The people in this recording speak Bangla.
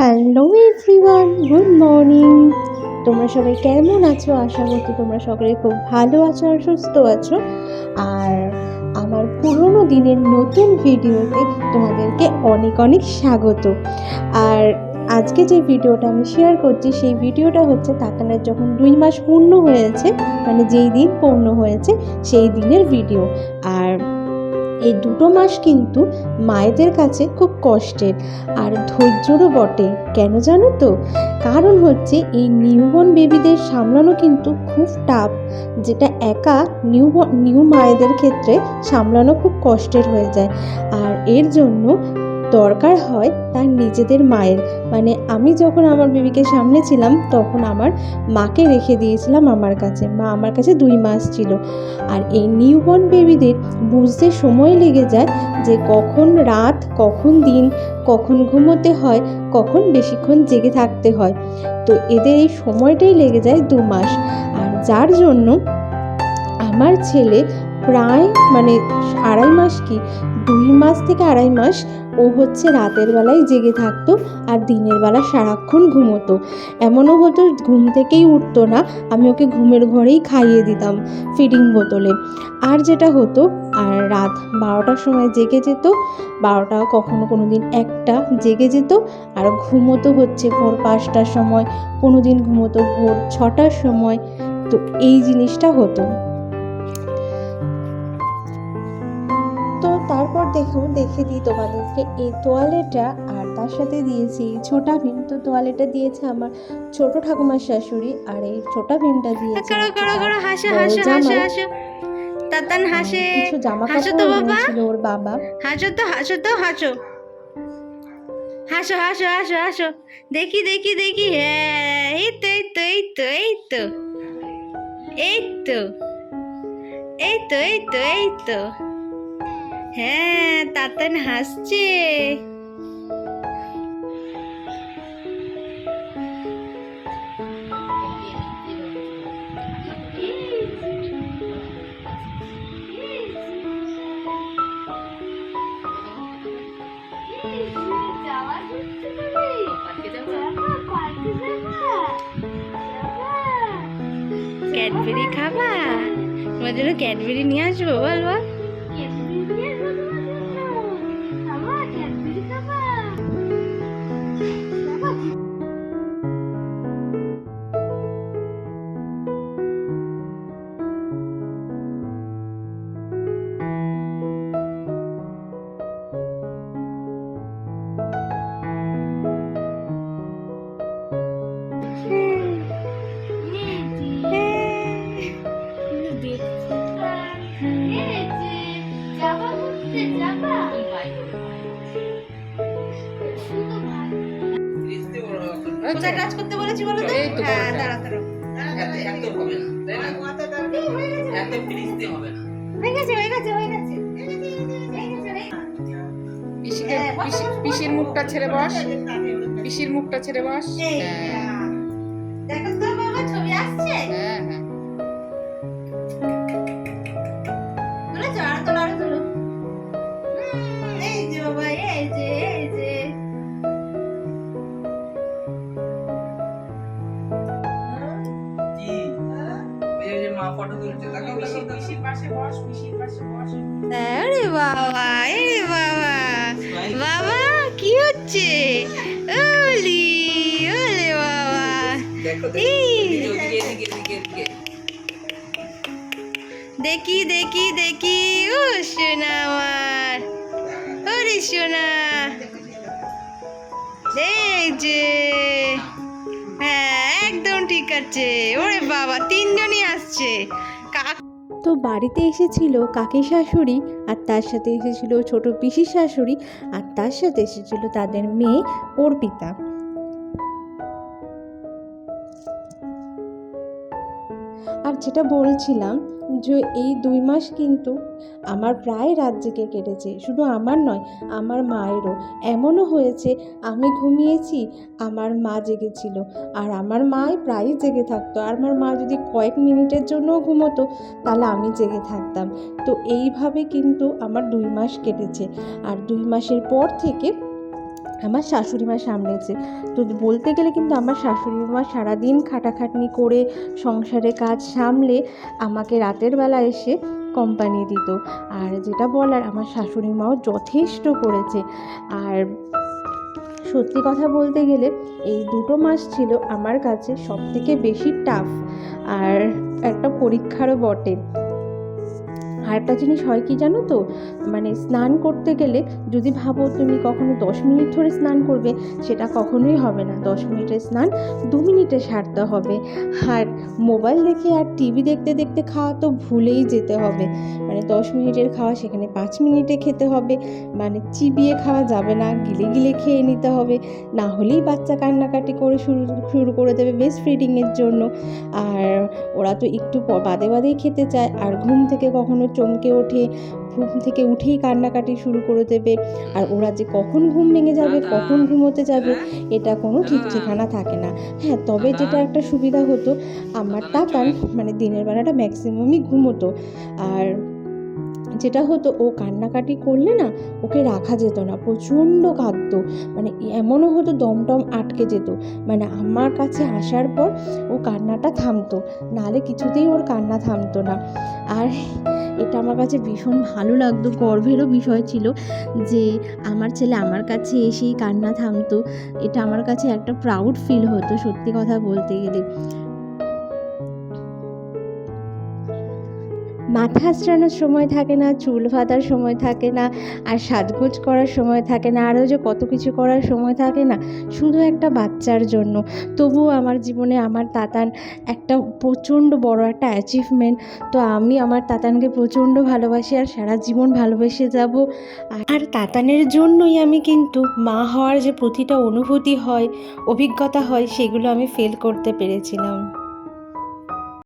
হ্যালো এভরিওয়ান গুড মর্নিং তোমরা সবাই কেমন আছো? আশা করছি তোমরা সকলে খুব ভালো আছো আর সুস্থ আছো। আর আমার পুরোনো দিনের নতুন ভিডিওতে তোমাদেরকে অনেক অনেক স্বাগত। আর আজকে যে ভিডিওটা আমি শেয়ার করছি, সেই ভিডিওটা হচ্ছে তাকানের যখন দুই মাস পূর্ণ হয়েছে মানে যেই দিন পূর্ণ হয়েছে, সেই দিনের ভিডিও। আর এই দুটো মাস কিন্তু মায়েদের কাছে খুব কষ্টের। আর ধৈর্যরও বটে, কেন জানো তো? কারণ হচ্ছে এই নিউবর্ন বেবিদের সামলানো কিন্তু খুব টাফ যেটা একা নিউ নিউ মায়েদের ক্ষেত্রে সামলানো খুব কষ্টের হয়ে যায়। আর এর জন্য দরকার হয় তার নিজেদের মায়ের। মানে আমি যখন আমার বেবিকে সামনে ছিলাম, তখন আমার মাকে রেখে দিয়েছিলাম আমার কাছে। মা আমার কাছে দুই মাস ছিল। আর এই নিউবর্ন বেবিদের বুঝতে সময় লেগে যায় যে কখন রাত, কখন দিন, কখন ঘুমোতে হয়, কখন বেশিক্ষণ জেগে থাকতে হয়। তো এদের এই সময়টাই লেগে যায় দু মাস। আর যার জন্য আমার ছেলে প্রায় মানে আড়াই মাস কি, দুই মাস থেকে আড়াই মাস ও হচ্ছে রাতের বেলায় জেগে থাকতো আর দিনের বেলা সারাক্ষণ ঘুমোতো। এমনও হতো ঘুম থেকেই উঠতো না, আমি ওকে ঘুমের ঘরেই খাইয়ে দিতাম ফিডিং বোতলে। আর যেটা হতো, আর রাত বারোটার সময় জেগে যেত, বারোটা কখনো কোনো দিন একটা জেগে যেত, আর ঘুমোতো হচ্ছে ভোর পাঁচটার সময় কোনো দিন ঘুমোতো ভোর ছটার সময়। তো এই জিনিসটা হতো। দেখো দিই তোমাদেরকে। এই তোয়ালেটা আর তার সাথে দিয়েছি ছোটা ভীম। তো তোয়ালেটা দিয়েছে আমার ছোট ঠাকুমার শাশুড়ি আর এই ছোটা ভীমটা দিয়েছে তাতান হাসে। কিছু জামা কাপড় বাবা। এনেছিল ওর বাবা। হাসো তো হাসো তো হাসো। হাসো হাসো হাসো হাসো। দেখি দেখি দেখি। হ্যাঁ এই তো এই তো এই তো এই তো। এই তো। এই তো এই তো এই তো। হ্যাঁ তাতান হাসছে। ক্যাডবেরি খাবা? তোমার জন্য ক্যাডবেরি নিয়ে আসব বল বল। কোথায় কাজ করতে বলেছি বলো তো? হ্যাঁ দাঁড়া দাঁড়া পিসির মুখটা ছেড়ে বস। পিসির মুখটা ছেড়ে বস। হ্যাঁ। ফটো তুলছে তাকে পিসির পিসির পাশে বস পিসির পাশে বস। আরে বাবা আরে বাবা বাবা কি হচ্ছে? ওলি ওলে বাবা। দেখো। দেখো দেখি ও সোনা আমার। ওরে সোনা। এই যে। একদম ঠিক আছে। ওরে বাবা, তিনজনই আসছে। কাক তো বাড়িতে এসেছিল কাকি শাশুড়ি আর তার সাথে এসেছিল ছোট পিসি শাশুড়ি আর তার সাথে এসেছিল তাদের মেয়ে অর্পিতা। যেটা বলছিলাম যে এই দুই মাস কিন্তু আমার প্রায় রাত জেগে কেটেছে। শুধু আমার নয়, আমার মায়েরও। এমনও হয়েছে, আমি ঘুমিয়েছি, আমার মা জেগেছিল। আর আমার মা প্রায়ই জেগে থাকতো। আর আমার মা যদি কয়েক মিনিটের জন্যও ঘুমোতো, তাহলে আমি জেগে থাকতাম। তো এইভাবে কিন্তু আমার দুই মাস কেটেছে। আর দুই মাসের পর থেকে আমার শাশুড়ি মা সামলেছে। তো বলতে গেলে কিন্তু আমার শাশুড়ি মা সারাদিন খাটাখাটনি করে সংসারে কাজ সামলে আমাকে রাতের বেলা এসে কোম্পানি দিত। আর যেটা বলার, আমার শাশুড়ি মাও যথেষ্ট করেছে। আর সত্যি কথা বলতে গেলে, এই দুটো মাস ছিল আমার কাছে সবথেকে বেশি টাফ আর একটা পরীক্ষারও বটে। আর একটা জিনিস হয় কি জানো তো? মানে স্নান করতে গেলে যদি ভাবো তুমি কখনো দশ মিনিট ধরে স্নান করবে, সেটা কখনোই হবে না। দশ মিনিটের স্নান দু মিনিটে সারতে হবে। আর মোবাইল দেখে আর টিভি দেখতে দেখতে খাওয়া তো ভুলেই যেতে হবে। মানে দশ মিনিটের খাওয়া সেখানে পাঁচ মিনিটে খেতে হবে। মানে চিবিয়ে খাওয়া যাবে না, গিলে গিলে খেয়ে নিতে হবে। না হলেই বাচ্চা কান্নাকাটি করে শুরু শুরু করে দেবে বেস্ট ফিডিংয়ের জন্য। আর ওরা তো একটু বাদে বাদেই খেতে চায়। আর ঘুম থেকে কখনো চমকে ওঠে ঘুম থেকে উঠেই কান্নাকাটি শুরু করে দেবে। আর ওরা যে কখন ঘুম ভেঙে যাবে কখন ঘুমোতে যাবে এটা কোনো ঠিক ঠিকানা থাকে না। হ্যাঁ তবে যেটা একটা সুবিধা হতো আমার টাকার মানে দিনের বেলাটা ম্যাক্সিমামই ঘুমোতো। আর যেটা হতো, ও কান্নাকাটি করলে না, ওকে রাখা যেত না, প্রচণ্ড কাঁদতো। মানে এমনও হতো দমটম আটকে যেত। মানে আমার কাছে আসার পর ও কান্নাটা থামতো। নাহলে কিছুতেই ওর কান্না থামতো না। আর এটা আমার কাছে ভীষণ ভালো লাগতো, গর্বেরও বিষয় ছিল যে আমার ছেলে আমার কাছে এসেই কান্না থামতো। এটা আমার কাছে একটা প্রাউড ফিল হতো, সত্যি কথা বলতে গেলে। মাথা আঁচড়ানোর সময় থাকে না, চুল বাঁধার সময় থাকে না, আর সাজগোজ করার সময় থাকে না, আরও যে কত কিছু করার সময় থাকে না, শুধু একটা বাচ্চার জন্য। তবুও আমার জীবনে আমার তাতান একটা প্রচণ্ড বড় একটা অ্যাচিভমেন্ট তো আমি আমার তাতানকে প্রচণ্ড ভালোবাসি আর সারা জীবন ভালোবেসে যাব। আর তাতানের জন্যই আমি কিন্তু মা হওয়ার যে প্রতিটা অনুভূতি হয়, অভিজ্ঞতা হয়, সেগুলো আমি ফেল করতে পেরেছিলাম।